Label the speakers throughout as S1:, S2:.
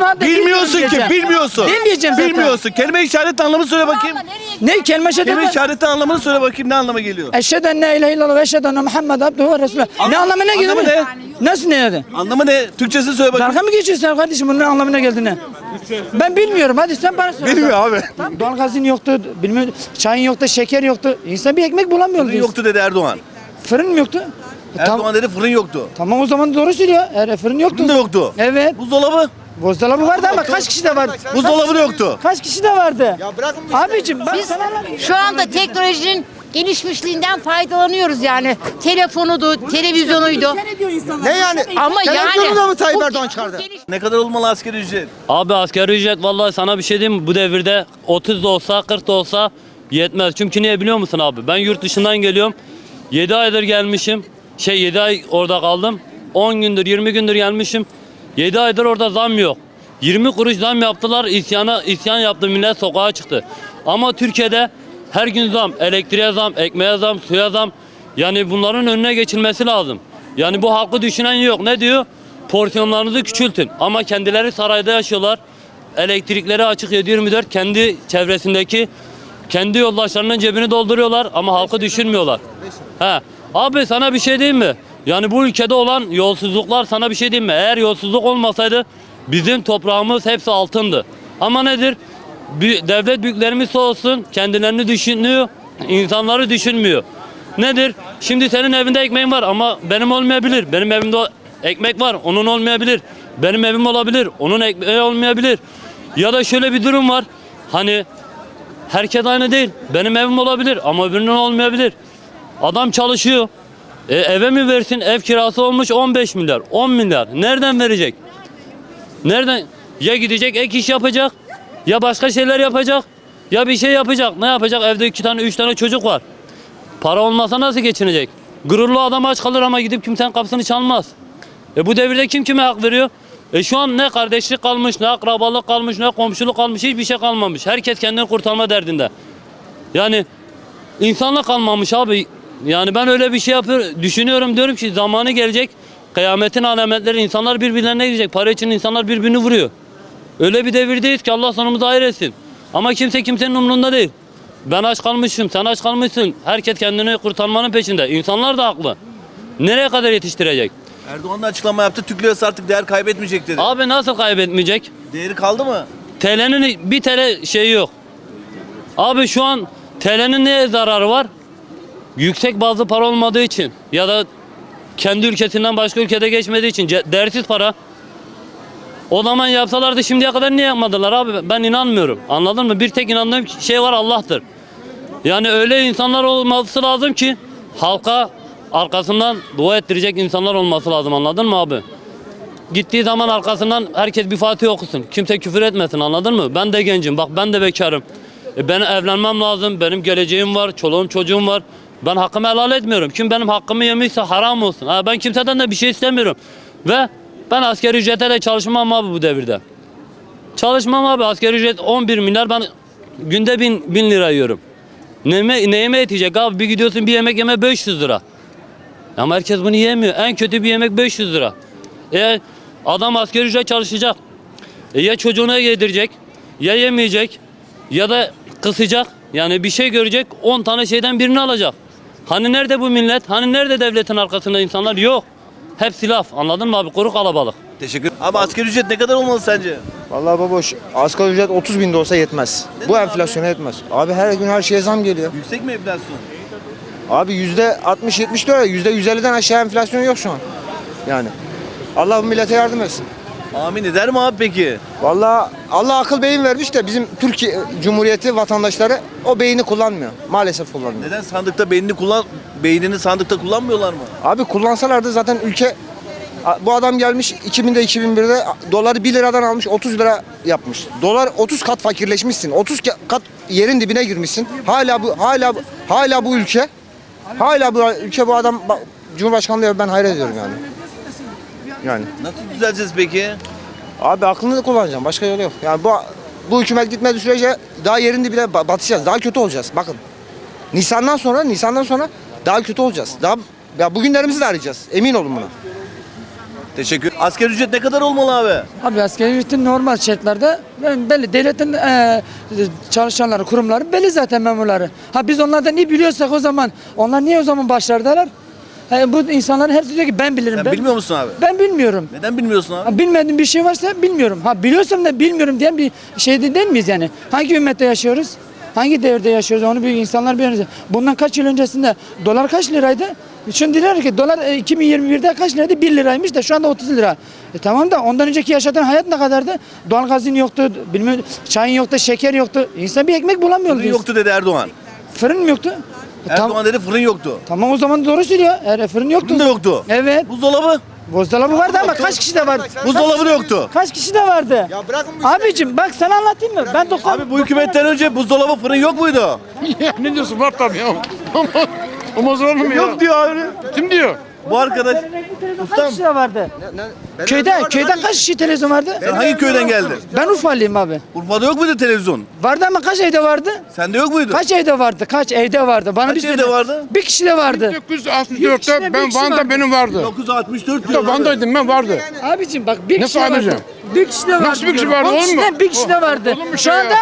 S1: Demedim hatta.
S2: Bilmiyorsun ki,
S1: diyeceğim.
S2: bilmiyorsun.
S1: Demeyeceğim zaten.
S2: Bilmiyorsun. Kelime işareti anlamını söyle bakayım.
S1: Ne kelime şehadet
S2: Kelime işareti anlamını söyle bakayım ne anlama geliyor?
S1: Eşhedü en la ilahe illallah ve eşhedü enne Muhammed abduhu ve resulü. Ne anlamına geliyor?
S2: anlamı
S1: bu? Nasıl ne yani?
S2: Anlamı ne? Türkçesini söyle bakayım.
S1: Dalga mı geçiyorsun sen kardeşim bunun anlamına geldiğine? Ben bilmiyorum hadi sen bana söyle.
S2: Bilmiyor abi.
S1: Tamam, Doğalgazın yoktu, bilmiyorum, çayın yoktu, şeker yoktu. İnsan bir ekmek bulamıyor.
S2: Fırın yoktu dedi Erdoğan.
S1: Fırın mı yoktu? E, tam-
S2: Erdoğan dedi fırın yoktu.
S1: tamam o zaman doğru söylüyor. Eğer fırın yoktu.
S2: Fırın da yoktu.
S1: Evet.
S2: Buzdolabı.
S1: Buzdolabı vardı ama kaç kişi de vardı?
S2: Buzdolabı da yoktu.
S1: Kaç kişi de vardı? Ya bırakın Abicim bak sana anlatayım.
S3: Şu anda teknolojinin gelişmişliğinden faydalanıyoruz yani. Telefonudu, televizyonuydu.
S4: Ne yani?
S3: Ama
S4: Televizyonu
S3: yani
S4: da mı Tayyip
S3: bu-
S4: Erdoğan çıkardı?
S2: Ne kadar olmalı asgari ücret?
S5: Abi asgari ücret vallahi sana bir şey diyeyim mi? Bu devirde 30 da olsa 40 da olsa yetmez. Çünkü niye biliyor musun abi? Ben yurt dışından geliyorum. 7 aydır gelmişim. Şey 7 ay orada kaldım. 10 gündür 20 gündür gelmişim. 7 aydır orada zam yok. 20 kuruş zam yaptılar. isyana isyan yaptı millet sokağa çıktı. Ama Türkiye'de her gün zam, elektriğe zam, ekmeğe zam, suya zam. Yani bunların önüne geçilmesi lazım. Yani bu halkı düşünen yok. Ne diyor? Porsiyonlarınızı küçültün. Ama kendileri sarayda yaşıyorlar. Elektrikleri açık 7-24 kendi çevresindeki kendi yoldaşlarının cebini dolduruyorlar ama halkı düşünmüyorlar. He. Abi sana bir şey diyeyim mi? Yani bu ülkede olan yolsuzluklar sana bir şey diyeyim mi? Eğer yolsuzluk olmasaydı bizim toprağımız hepsi altındı. Ama nedir? Bir, devlet büyüklerimiz olsun kendilerini düşünüyor, insanları düşünmüyor. Nedir? Şimdi senin evinde ekmeğin var ama benim olmayabilir. Benim evimde ekmek var, onun olmayabilir. Benim evim olabilir, onun ekmeği olmayabilir. Ya da şöyle bir durum var. Hani herkes aynı değil. Benim evim olabilir ama öbürünün olmayabilir. Adam çalışıyor. E, eve mi versin? Ev kirası olmuş 15 milyar, 10 milyar. Nereden verecek? Nereden? Ya gidecek ek iş yapacak, ya başka şeyler yapacak, ya bir şey yapacak. Ne yapacak? Evde iki tane, üç tane çocuk var. Para olmasa nasıl geçinecek? Gururlu adam aç kalır ama gidip kimsenin kapısını çalmaz. E bu devirde kim kime hak veriyor? E şu an ne kardeşlik kalmış, ne akrabalık kalmış, ne komşuluk kalmış, hiçbir şey kalmamış. Herkes kendini kurtarma derdinde. Yani insanlık kalmamış abi. Yani ben öyle bir şey yapıyor, düşünüyorum diyorum ki zamanı gelecek. Kıyametin alametleri insanlar birbirlerine gidecek. Para için insanlar birbirini vuruyor. Öyle bir devirdeyiz ki Allah sonumuzu hayır etsin. Ama kimse kimsenin umrunda değil. Ben aç kalmışım, sen aç kalmışsın. Herkes kendini kurtarmanın peşinde. İnsanlar da haklı. Nereye kadar yetiştirecek?
S2: Erdoğan da açıklama yaptı. Türk lirası artık değer kaybetmeyecek dedi.
S5: Abi nasıl kaybetmeyecek?
S2: Değeri kaldı mı?
S5: TL'nin bir TL şeyi yok. Abi şu an TL'nin neye zararı var? Yüksek bazı para olmadığı için ya da kendi ülkesinden başka ülkede geçmediği için değersiz para. O zaman yapsalardı şimdiye kadar niye yapmadılar abi? Ben inanmıyorum. Anladın mı? Bir tek inandığım şey var Allah'tır. Yani öyle insanlar olması lazım ki halka arkasından dua ettirecek insanlar olması lazım. Anladın mı abi? Gittiği zaman arkasından herkes bir Fatih okusun. Kimse küfür etmesin anladın mı? Ben de gencim bak ben de bekarım. E ben evlenmem lazım. Benim geleceğim var. Çoluğum çocuğum var. Ben hakkımı helal etmiyorum. Kim benim hakkımı yemişse haram olsun. Ben kimseden de bir şey istemiyorum. Ve ben asgari ücrete de çalışmam abi bu devirde. Çalışmam abi asgari ücret 11 milyar ben günde 1000, 1000 lira yiyorum. Neyime, neyime yetecek abi bir gidiyorsun bir yemek yeme 500 lira. Ama herkes bunu yemiyor. En kötü bir yemek 500 lira. E adam asgari ücret çalışacak. E, ya çocuğuna yedirecek, ya yemeyecek, ya da kısacak. Yani bir şey görecek, 10 tane şeyden birini alacak. Hani nerede bu millet? Hani nerede devletin arkasında insanlar? Yok. Hepsi laf. Anladın mı abi? Kuru kalabalık.
S2: Teşekkür Abi asgari ücret ne kadar olmalı sence?
S4: Vallahi baboş asgari ücret 30 bin de olsa yetmez. Bu enflasyona yetmez. Abi her gün her şeye zam geliyor.
S2: Yüksek mi enflasyon?
S4: Abi yüzde 60-70 diyor ya yüzde 150'den aşağı enflasyon yok şu an. Yani. Allah bu millete yardım etsin.
S2: Amin eder mi abi peki?
S4: Vallahi Allah akıl beyin vermiş de bizim Türkiye Cumhuriyeti vatandaşları o beyni kullanmıyor. Maalesef kullanmıyor.
S2: Neden sandıkta beynini kullan beynini sandıkta kullanmıyorlar mı?
S4: Abi kullansalardı zaten ülke bu adam gelmiş 2000'de 2001'de doları 1 liradan almış 30 lira yapmış. Dolar 30 kat fakirleşmişsin. 30 ke- kat yerin dibine girmişsin. Hala bu hala hala bu ülke hala bu ülke bu adam Cumhurbaşkanlığı ben hayret ediyorum yani. Yani
S2: Nasıl düzeleceğiz peki?
S4: Abi aklını da kullanacağım. Başka yolu yok. Yani bu bu hükümet gitmediği sürece daha yerin dibine ba- batacağız. Daha kötü olacağız. Bakın. Nisan'dan sonra Nisan'dan sonra daha kötü olacağız. Daha ya bugünlerimizi de arayacağız. Emin olun buna.
S2: Teşekkür. Asgari ücret ne kadar olmalı abi?
S1: Abi asgari ücretin normal şartlarda ben belli devletin e, çalışanları, kurumları belli zaten memurları. Ha biz onlardan iyi biliyorsak o zaman onlar niye o zaman başlardalar? E, bu insanların hepsi diyor ki ben bilirim.
S2: Sen
S1: ben,
S2: bilmiyor musun abi?
S1: Ben bilmiyorum.
S2: Neden bilmiyorsun abi?
S1: Ha, bilmediğim bir şey varsa bilmiyorum. Ha biliyorsam da bilmiyorum diyen bir şey de değil miyiz yani? Hangi ümmette yaşıyoruz? Hangi devirde yaşıyoruz? Onu büyük insanlar biliyor. Bundan kaç yıl öncesinde dolar kaç liraydı? Şimdi diyorlar ki dolar e, 2021'de kaç liraydı? 1 liraymış da şu anda 30 lira. E tamam da ondan önceki yaşadığın hayat ne kadardı? Doğalgazın yoktu, bilmiyorum, çayın yoktu, şeker yoktu. İnsan bir ekmek bulamıyordu.
S2: Fırın yoktu dedi Erdoğan.
S1: Fırın mı yoktu? E, tam-
S2: Erdoğan dedi fırın yoktu.
S1: tamam o zaman doğru söylüyor. Eğer fırın yoktu.
S2: Fırın da yoktu.
S1: Evet.
S2: Buzdolabı.
S1: Buzdolabı vardı ama kaç kişi de vardı?
S2: Buzdolabı da yoktu.
S1: Kaç kişi de vardı?
S4: Ya bırakın bu.
S1: Abicim bak sana anlatayım mı? Ben 90
S2: Abi bu hükümetten önce buzdolabı fırın yok muydu?
S6: ne diyorsun var tabii ya. Olmaz olur mu ya?
S2: Yok diyor abi.
S6: Kim diyor?
S2: Bu arkadaş.
S1: kaç kişi de vardı? Köyde köyde kaç kişi televizyon vardı?
S2: Sen hangi köyden geldin?
S1: Ben Urfalıyım abi.
S2: Urfa'da yok muydu televizyon?
S1: Vardı ama kaç evde vardı?
S2: Sende yok muydu?
S1: Kaç evde vardı? Kaç evde vardı? Bana
S2: Kaç
S1: bir
S2: evde
S1: söyle.
S2: vardı?
S1: Bir kişi de vardı.
S6: 1964'te ben Van'da
S1: vardı.
S6: benim vardı.
S2: 964
S6: Da
S2: diyor. abi.
S6: Van'daydım ben vardı.
S1: Abicim bak bir
S6: Nasıl
S1: kişi de vardı.
S6: abicim?
S1: Bir kişi de vardı.
S6: Nasıl bir kişi
S1: diyorum.
S6: vardı,
S1: On
S6: oğlum mu?
S1: kişiden Bir kişi de vardı.
S6: Olur mu
S1: Şu
S6: şey ya?
S1: anda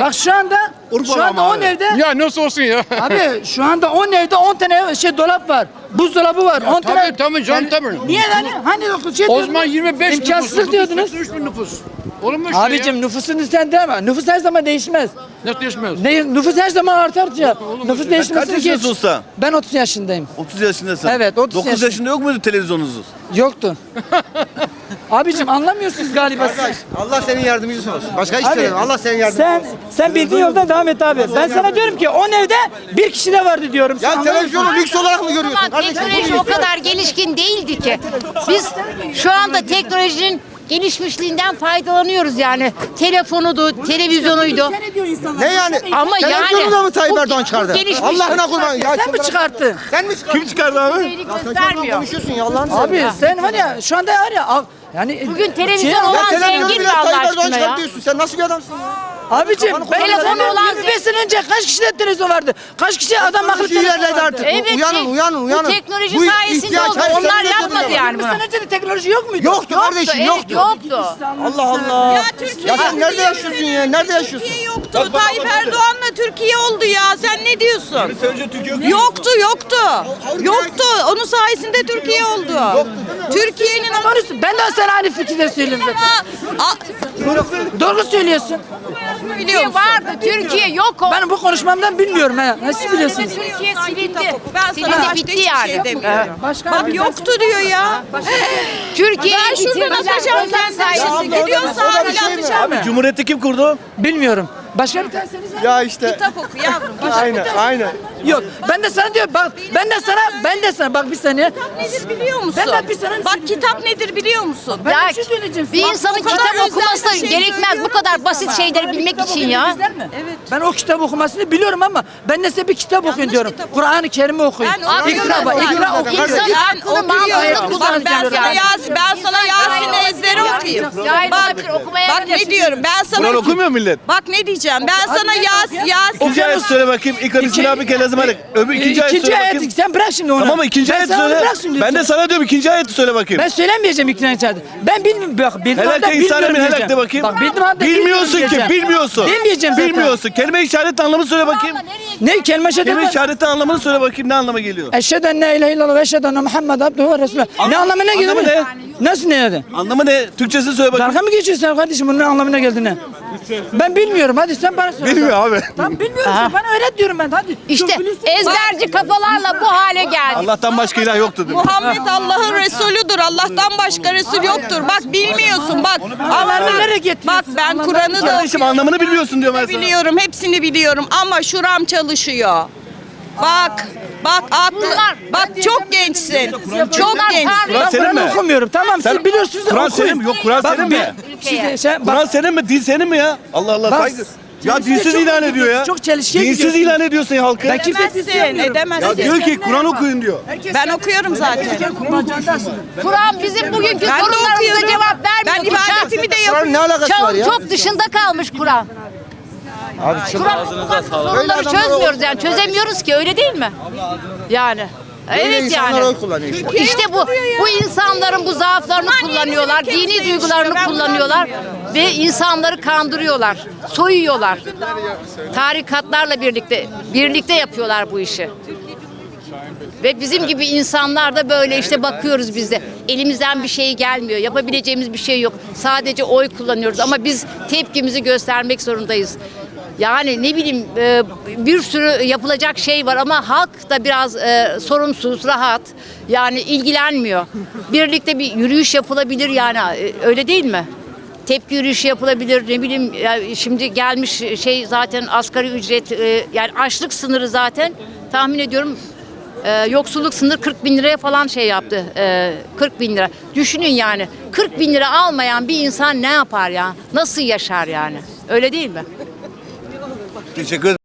S1: bak şu anda
S2: Urfalı
S1: şu anda
S2: ama
S1: 10
S2: abi.
S1: evde
S6: Ya nasıl olsun ya?
S1: Abi şu anda 10 evde 10 tane şey dolap var. Buzdolabı var. 10 tane.
S6: tabii, tabii canım, tabii.
S1: Niye lan? Hani şey
S6: O
S1: diyordunuz?
S6: zaman 25
S1: İmkansızlık
S6: nüfus,
S1: diyordunuz.
S6: 83 bin nüfus. Olur mu şey
S1: Abicim
S6: ya?
S1: nüfusun ama nüfus her zaman değişmez.
S6: Nasıl değişmez?
S1: Ne, nüfus her zaman artar ya. Nüfus
S2: Kaç
S1: değişmesini geç.
S2: yaşındasın usta?
S1: Ben 30 yaşındayım.
S2: 30 yaşındasın.
S1: Evet, 30
S2: 9
S1: yaşında.
S2: yaşında yok muydu televizyonunuz?
S1: Yoktu. Abicim anlamıyorsunuz galiba.
S4: Arkadaş, Allah senin yardımcın olsun. Başka hiç söylemiyorum. Allah senin yardımcın
S1: Sen
S4: olsun.
S1: sen bildiğin yoldan devam et abi. Ben sana diyorum ki 10 evde bir kişi de vardı diyorum. Sen
S4: Ya
S1: anlamıyorsun.
S4: televizyonu lüks olarak mı görüyorsun
S3: Ama
S4: kardeşim?
S3: teknoloji o kadar gelişkin değildi ki. Biz şu anda teknolojinin gelişmişliğinden faydalanıyoruz yani. Telefonudu, televizyonuydu.
S4: Ne yani?
S3: Ama
S4: Televizyonu
S3: yani
S4: da mı Tayyip
S3: bu-
S4: Erdoğan
S3: bu
S4: çıkardı?
S3: gelişmiş-
S4: Allah'ına kurban. Ya
S1: Sen mi çıkarttın?
S4: Sen mi çıkarttın?
S2: Kim çıkardı abi?
S3: Göstermiyor.
S4: Konuşuyorsun ya Allah'ını
S1: Abi sen ya şu anda var ya yani
S3: Bugün televizyon
S1: Şey-
S3: olan
S4: Ya televizyonu
S3: zengin mi Allah aşkına ya?
S4: Sen nasıl bir adamsın ya?
S1: Abicim ben
S3: Telefonu
S1: telefonu
S3: olan
S1: 25 sene önce kaç kişide televizyon vardı? Kaç kişi adam akıllı telefon vardı?
S4: artık.
S3: Evet,
S4: uyanın,
S3: şey-
S4: uyanın, uyanın.
S3: Bu teknoloji
S4: Bu
S3: sayesinde oldu. Onlar yapmadı yani
S1: 20
S3: bunu.
S1: sene önce de teknoloji yok muydu?
S4: Yoktu kardeşim,
S3: evet,
S4: yoktu.
S3: yoktu.
S4: Allah Allah. Ya, sen nerede yaşıyorsun ya? Nerede yaşıyorsun?
S7: Türkiye yoktu. Tayyip Erdoğan'la Türkiye oldu ya. Sen ne diyorsun?
S2: Önce Türkiye
S7: Yoktu, yoktu. Yoktu. Onun sayesinde Türkiye oldu. Türkiye'nin
S1: Ben de sana aynı fikirde söylüyorum zaten. Doğru söylüyorsun.
S3: Türkiye vardı, Türkiye yok o.
S1: Ben bu konuşmamdan bilmiyorum ha. Nasıl biliyorsunuz?
S3: Türkiye silindi.
S7: Ben sana
S3: Silindi
S7: başka
S3: bitti yani.
S7: şey demiyorum.
S1: Başka
S7: Bak yoktu diyor ya.
S3: Türkiye
S7: Ben şuradan atacağım sen sayesinde. Gidiyorsun sahile atacağım.
S2: Abi Cumhuriyeti kim kurdu?
S1: Bilmiyorum. Başka bir var?
S4: Ya işte.
S7: Kitap oku yavrum.
S4: Aynen, aynen.
S1: Yok. Ben de sana diyorum bak ben de sana ben de sana bak bir saniye.
S7: Nedir biliyor musun?
S1: Ben de bir sana
S7: Bak kitap nedir biliyor musun?
S1: Ben bir şey söyleyeceğim.
S3: bir insanın
S7: kadar
S3: kitap
S7: özel
S3: okuması
S7: bir şey
S3: gerekmez. Bu
S7: söylüyorum
S3: kadar basit
S7: sana.
S3: şeyleri bilmek
S1: kitap
S3: için ya.
S1: bizler mi?
S7: Evet.
S1: Ben o kitap okumasını biliyorum ama ben de size bir kitap okuyun diyorum.
S7: kitap oku.
S1: Kur'an-ı Kerim'i okuyun.
S7: Ben okuyorum
S1: İkra bak,
S7: zaten.
S1: ikra okuyun.
S3: İnsan
S7: Ben
S3: aklını
S7: okuyorum.
S3: mantığını
S7: Bak ben
S3: kullanacak
S7: sana
S3: yani.
S7: Yasin, ben sana okuyayım.
S3: Cahil
S7: Bak,
S3: okumaya
S7: bak ne diyorum ben sana
S2: Kur'an okumuyor millet.
S7: Bak ne diyeceğim ben sana Yas Yasin
S2: İkinci ayet söyle bakayım. İlk hadis
S1: İki-
S2: abi kelazım hadi. Öbür ikinci ayet
S1: İkinci
S2: söyle
S1: ayet
S2: bakayım.
S1: sen bırak şimdi onu.
S2: Tamam ama ikinci
S1: Ben
S2: ayet söyle. Ben de sana diyorum ikinci ayeti söyle bakayım.
S1: Ben söylemeyeceğim ikinci ayeti. Ben bilmiyorum bak bildim
S2: Helak
S1: halde
S2: de insan
S1: bilmiyorum
S2: helak de
S1: diyeceğim.
S2: bakayım.
S1: Bak bildim halde
S2: Bilmiyorsun
S1: bilmiyorum
S2: ki
S1: diyeceğim.
S2: bilmiyorsun.
S1: Bilmeyeceğim zaten.
S2: Bilmiyorsun. Kelime işaret anlamını söyle bakayım.
S1: Ne kelime şehadet
S2: Kelime işareti anlamını söyle bakayım ne anlama geliyor?
S1: Eşhedü en la ilahe illallah ve eşhedü enne Muhammed abduhu ve resulü. Ne anlamına geliyor?
S2: Anlamı
S1: bu? Nasıl ne yani?
S2: Anlamı ne? Türkçesini söyle bakayım.
S1: Dalga mı geçiyorsun kardeşim bunun anlamına geldiğine? Ben bilmiyorum hadi sen bana söyle.
S2: Bilmiyor abi.
S1: Tamam bilmiyorum sen bana öğret diyorum ben hadi.
S3: İşte
S1: Çok biliyorsun.
S3: ezberci kafalarla bu hale geldik.
S2: Allah'tan başka ilah yoktur diyor.
S7: Muhammed Allah'ın Resulüdür. Allah'tan başka Resul yoktur. Bak bilmiyorsun bak.
S1: Allah'ını nereye getiriyorsun?
S7: Bak ben Kur'an'ı da
S2: Kardeşim anlamını bilmiyorsun diyor ben sana.
S7: biliyorum. Hepsini biliyorum ama şuram çalışıyor. Bak. Bak aklı.
S3: Bunlar-
S7: Bak çok gençsin. Çok
S3: Bunlar
S7: gençsin.
S2: Kur'an senin mi?
S1: okumuyorum tamam
S2: Sen-
S1: siz biliyorsunuz da
S2: Kur'an
S1: okuyun.
S2: senin mi? Yok, Kur'an
S1: Bak,
S2: senin mi?
S1: Siz- sen- bak,
S2: Kur'an senin mi? Din senin mi ya? Allah Allah
S1: Bak,
S2: saygı. Ya
S1: çok-
S2: dinsiz
S1: çok-
S2: ilan ediyor ya.
S1: çok çelişkiye
S2: Dinsiz
S1: gidiyorsun.
S2: ilan ediyorsun ya halkı.
S1: Ben kimse
S7: Edemezsin,
S2: Ya
S7: edemezsin.
S2: diyor ki Kur'an okuyun diyor.
S7: Ben okuyorum zaten.
S3: Kur'an bizim bugünkü
S7: Ben de
S3: sorunlarımıza
S7: okuyorum.
S3: cevap vermiyor.
S7: Ben ibadetimi de
S4: Kur'an
S7: yapıyorum.
S4: ne alakası var
S3: Çağın
S4: ya?
S3: çok dışında kalmış Kur'an.
S4: Abi
S3: Kur'an
S4: Böyle
S3: sorunları çözmüyoruz yani çözemiyoruz ki öyle değil mi? Yani
S4: Böyle
S3: Evet
S4: insanlar
S3: yani.
S4: oy kullanıyor işte.
S3: İşte bu bu insanların bu zaaflarını kullanıyorlar, dini duygularını kullanıyorlar ve insanları kandırıyorlar, soyuyorlar. Tarikatlarla birlikte birlikte yapıyorlar bu işi. Ve bizim gibi insanlar da böyle işte bakıyoruz biz de. Elimizden bir şey gelmiyor. Yapabileceğimiz bir şey yok. Sadece oy kullanıyoruz ama biz tepkimizi göstermek zorundayız. Yani ne bileyim e, bir sürü yapılacak şey var ama halk da biraz e, sorumsuz, rahat. Yani ilgilenmiyor. Birlikte bir yürüyüş yapılabilir yani e, öyle değil mi? Tepki yürüyüşü yapılabilir ne bileyim şimdi gelmiş şey zaten asgari ücret yani açlık sınırı zaten tahmin ediyorum yoksulluk sınır 40 bin liraya falan şey yaptı. Ee, 40 bin lira. Düşünün yani 40 bin lira almayan bir insan ne yapar ya? Nasıl yaşar yani? Öyle değil mi?
S2: Teşekkür ederim.